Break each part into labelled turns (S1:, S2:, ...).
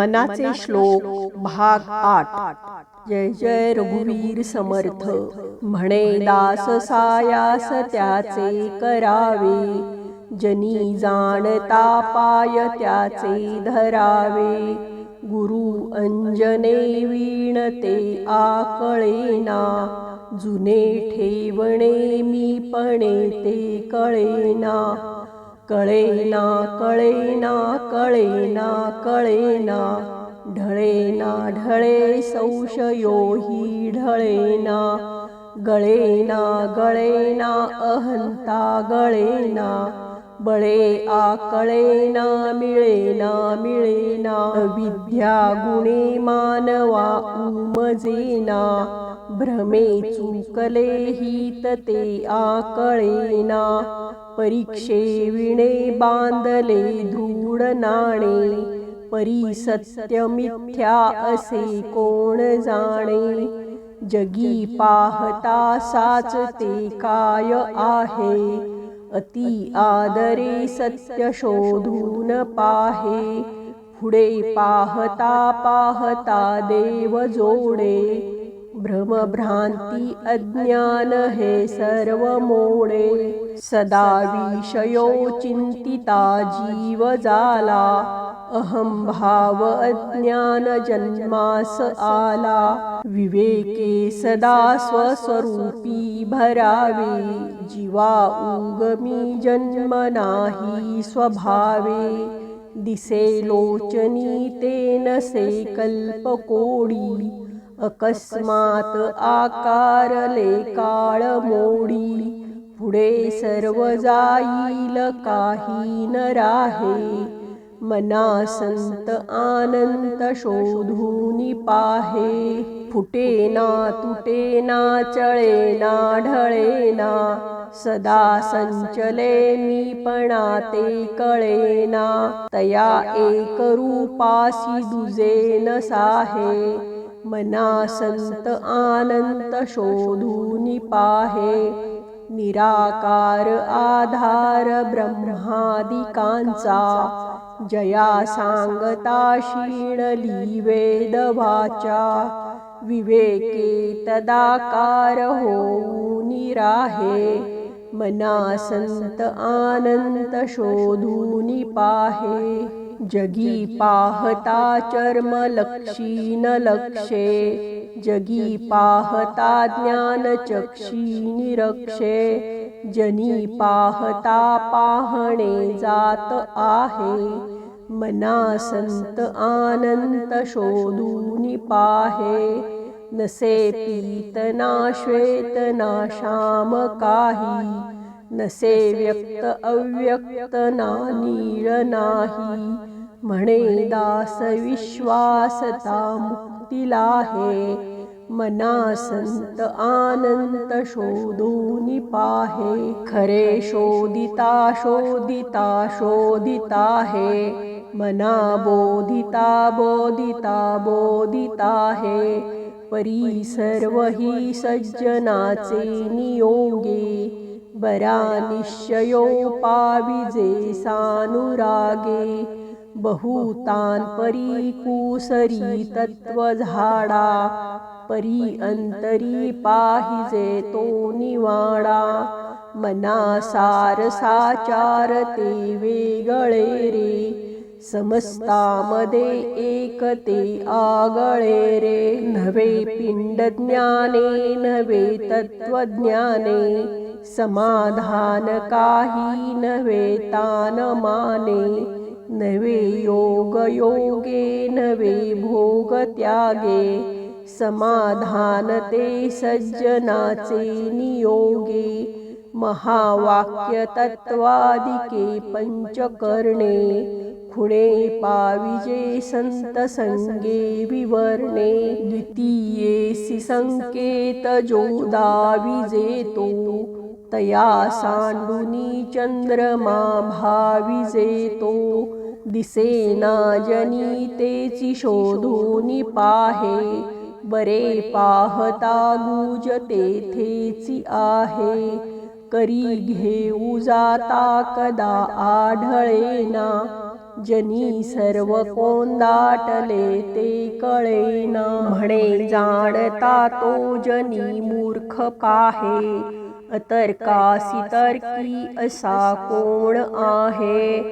S1: मनाचे श्लोक भाग आठ. जय जय रघुवीर समर्थ. म्हणे दास सायास त्याचे करावे. जनी जाणता पाय त्याचे धरावे. गुरु अंजने वीणते आकळेना. जुने ठेवणे मी पणे ते कळेना. कळेना कळेना कळेना कळेना. ढळेना ढळे संशयो हि ढळेना. गळेना गळेना अहंता गळेना. बळे आकळे ना मिळेना मिळेना. विद्या गुणे मानवा उमजेना. भ्रमे चुकले हित ते आकळेना. परीक्षे विणे बांधले धूळ नाणे. परी सत्य मिथ्या असे कोण जाणे? जगी पाहता साच ते काय आहे? अति आदरे सत्य शोधून पाहे पुढे पाहता पाहता देव जोडे भ्रमभ्रांती अज्ञान हे सर्व मोडे. सदा विषयो चिंतिता जीव जाला अहम भाव अज्ञान जन्मास आला। विवेके सदा स्वस्वरूपी भरावे। जीवा उगमी जन्म नाही स्वभावे। दिसे लोचनी तेन से कल्प कोडी अकस्मात आकारले काळ मोडी। पुढे सर्व जाईल काही न राहे मना संत आनंत शोधून पाहे. फुटेना तुटेना चळेना ढळेना. सदा संचले मीपणा ते कळेना. तया एक रूपासी दुजे न साहे. मना संत आनंद शोधून पाहे. निराकार आधार ब्रह्मादिकांचा जया सांगता शीणली वेद वाचा विवेके तदाकार होऊन निराहे मना संत आनंद शोधून पाहे जगी पाहता चर्म लक्षी न लक्षे जगी पाहता ज्ञान चक्षी निरक्षे जनी पाहता पाहणे जात आहे. मना संत आनंत शोधून पाहे नसे पीत ना श्वेत ना श्याम काही नसे व्यक्त अव्यक्त ना नीळ नाही. म्हणे दास विश्वासता मुक्तीला हे मना संत आनंद शोधून पाहे खरे शोधिता शोधिता शोधिता हे मना बोधिता बोधिता बोधिता हे परी सर्व ही सज्जनाचे नियोगे बरा निश्चयो पाविजे सानुरागे बहुतान परी कुसरी तत्व झाडा परी अंतरी पाहिजे तो निवाडा मना सार साचार ते वेगळे रे समस्तामध्ये एक ते आगळे रे नवे पिंड ज्ञाने नवे तत्वज्ञाने समाधान काही नवे तान माने नवे योग योगे नवे भोग त्यागे समाधान ते सज्जनाचे नियोगे महावाक्य तत्वादिके पंचकर्णे खुणे पाविजे संत संगे विवर्णे द्वितीये संकेत जो विजेतो तया सांडुनी चंद्रमा भाविजेतो दिसेना जनी तेची शोधून पाहे. बरे पाहता गुज तेथेची आहे. करी घेऊ जाता कदा आढळेना. जनी सर्व कोंदाटले ते कळेना. म्हणे जाणता तो जनी मूर्ख पाहे. अतर्कासी तर्की असा कोण आहे?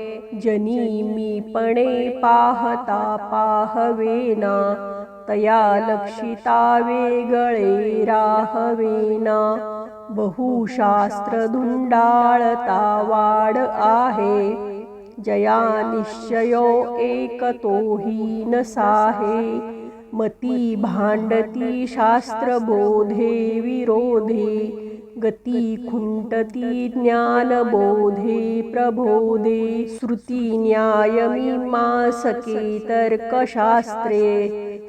S1: जनी मीपणे पाहता पाहवेना तया लक्षिता वेगळे राहवेना. बहुशास्त्र धुंडाळता वाड आहे जया निश्चयो एक तोही मती भांडती शास्त्र बोधे विरोधे गती खुंटती ज्ञान बोधे प्रबोधे श्रुती न्याय मीमांसके तर्कशास्त्रे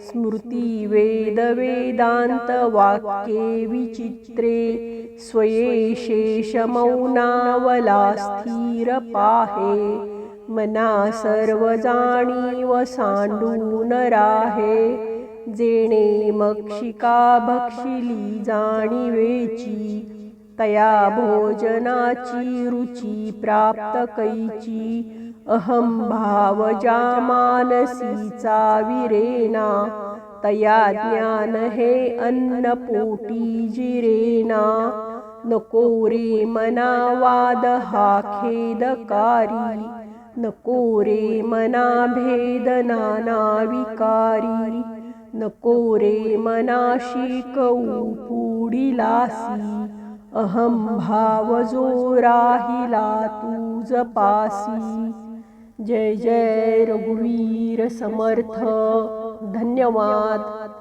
S1: स्मृती वेद वेदांत वाक्ये विचित्रे स्वये शेष मौनावला स्थिर पाहे मना सर्व जाणीव सांडून राहे जेणे मक्षिका भक्षिली जाणीवेची तया भोजनाची रुची प्राप्त कैची। अहम भाव ज्या मानसीचा विरेना तया ज्ञान हे अन्न पोटी जिरेना नको रे मना वाद हा खेदकारी। नको रे मना भेद नाना विकारी। नको रे मना शिकवू पुढिलासी अहम भाव जो राहिला तूज पासी जय जय रघुवीर समर्थ। धन्यवाद।